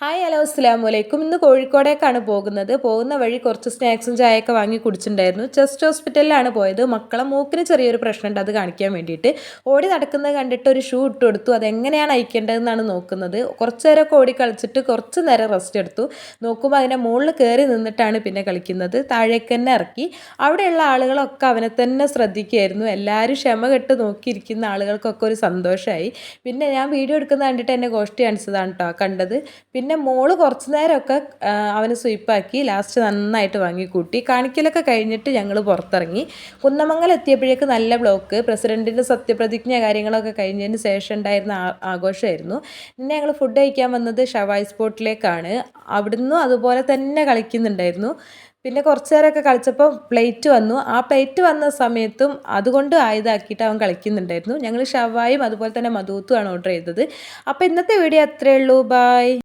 Hi hello അസ്സാം വലൈക്കും ഇന്ന് കോഴിക്കോടേക്കാണ് പോകുന്നത്. പോകുന്ന വഴി കുറച്ച് സ്നാക്സും ചായയൊക്കെ വാങ്ങി കുടിച്ചിട്ടുണ്ടായിരുന്നു. ചെസ്റ്റ് ഹോസ്പിറ്റലിലാണ് പോയത്. മക്കളെ മൂക്കിന് ചെറിയൊരു പ്രശ്നമുണ്ട് അത് കാണിക്കാൻ വേണ്ടിയിട്ട്. ഓടി നടക്കുന്നത് കണ്ടിട്ട് ഒരു ഷൂ ഇട്ട് കൊടുത്തു. അതെങ്ങനെയാണ് അയക്കേണ്ടതെന്നാണ് നോക്കുന്നത്. കുറച്ച് നേരമൊക്കെ ഓടി കളിച്ചിട്ട് കുറച്ച് നേരം റെസ്റ്റ് എടുത്തു. നോക്കുമ്പോൾ അതിന്റെ മുകളിൽ കയറി നിന്നിട്ടാണ് പിന്നെ കളിക്കുന്നത്. താഴേക്ക് തന്നെ ഇറക്കി. അവിടെയുള്ള ആളുകളൊക്കെ അവനെ തന്നെ ശ്രദ്ധിക്കുകയായിരുന്നു എല്ലാവരും ക്ഷമ കെട്ട് നോക്കിയിരിക്കുന്ന ആളുകൾക്കൊക്കെ ഒരു സന്തോഷമായി പിന്നെ ഞാൻ വീഡിയോ എടുക്കുന്ന കണ്ടിട്ട് എന്നെ ഗോഷ്ടി കാണിച്ചതാണ് കേട്ടോ കണ്ടത്. പിന്നെ പിന്നെ മോൾ കുറച്ച് നേരമൊക്കെ അവന് സ്വീപ്പാക്കി ലാസ്റ്റ് നന്നായിട്ട് വാങ്ങിക്കൂട്ടി. കാണിക്കലൊക്കെ കഴിഞ്ഞിട്ട് ഞങ്ങൾ പുറത്തിറങ്ങി. കുന്നമംഗലം എത്തിയപ്പോഴേക്ക് നല്ല ബ്ലോക്ക് പ്രസിഡന്റിന്റെ സത്യപ്രതിജ്ഞ കാര്യങ്ങളൊക്കെ കഴിഞ്ഞതിന് ശേഷം ഉണ്ടായിരുന്ന ആഘോഷമായിരുന്നു. പിന്നെ ഞങ്ങൾ ഫുഡ് കഴിക്കാൻ വന്നത് ഷവായ് സ്പോട്ടിലേക്കാണ് അവിടുന്ന് അതുപോലെ തന്നെ കളിക്കുന്നുണ്ടായിരുന്നു. പിന്നെ കുറച്ച് നേരമൊക്കെ കളിച്ചപ്പോൾ പ്ലേറ്റ് വന്നു. ആ പ്ലേറ്റ് വന്ന സമയത്തും അതുകൊണ്ട് ആയതാക്കിയിട്ട് അവൻ കളിക്കുന്നുണ്ടായിരുന്നു. ഞങ്ങൾ ഷവായും അതുപോലെ തന്നെ മധൂത്തുമാണ് ഓർഡർ ചെയ്തത്. അപ്പോൾ ഇന്നത്തെ വീഡിയോ അത്രയേ ഉള്ളൂ. ബായ്